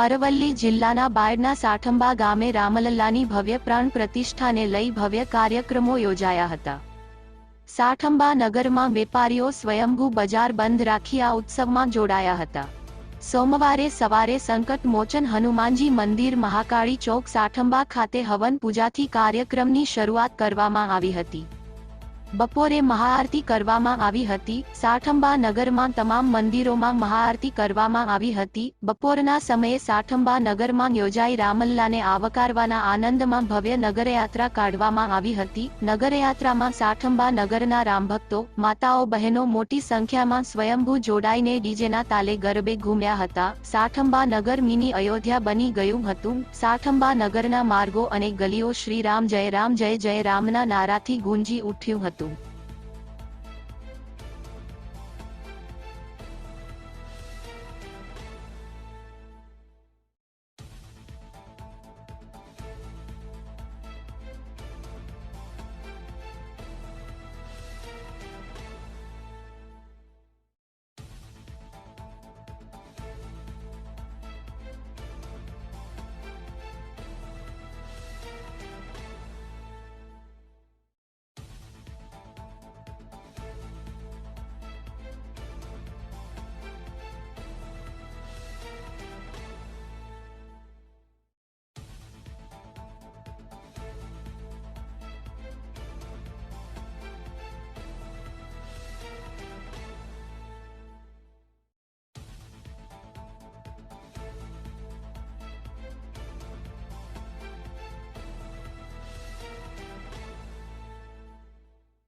અરવલ્લી જિલ્લાના બાયડના સાઠંબા ગામે રામલલ્લાની ભવ્ય પ્રાણ પ્રતિષ્ઠાને લઈ ભવ્ય કાર્યક્રમો યોજાયા હતા. સાઠંબા નગરમાં વેપારીઓ સ્વયંભૂ બજાર બંધ રાખી આ ઉત્સવમાં જોડાયા હતા. સોમવારે સવારે સંકટ મોચન હનુમાનજી મંદિર મહાકાળી ચોક સાઠંબા ખાતે હવન પૂજાથી કાર્યક્રમની શરૂઆત કરવામાં આવી હતી. બપોરે મહાઆરતી કરવામાં આવી હતી. સાઠંબા નગરમાં તમામ મંદિરોમાં મહાઆરતી કરવામાં આવી હતી. બપોરના સમયે સાઠંબા નગરમાં યોજાઈ રામલ્લાને આવકારવાના આનંદમાં ભવ્ય નગરયાત્રા કાઢવામાં આવી હતી. નગરયાત્રામાં સાઠંબા નગરના રામભક્તો, માતાઓ, બહેનો મોટી સંખ્યામાં સ્વયંભૂ જોડાઈને ડીજેના તાલે ગરબે ઘૂમ્યા હતા. સાઠંબા નગર મિની અયોધ્યા બની ગયું હતું. સાઠંબા નગરના માર્ગો અને ગલીઓ શ્રી રામ જય રામ જય જય રામના નારાથી ગુંજી ઉઠ્યું હતું. Cristo.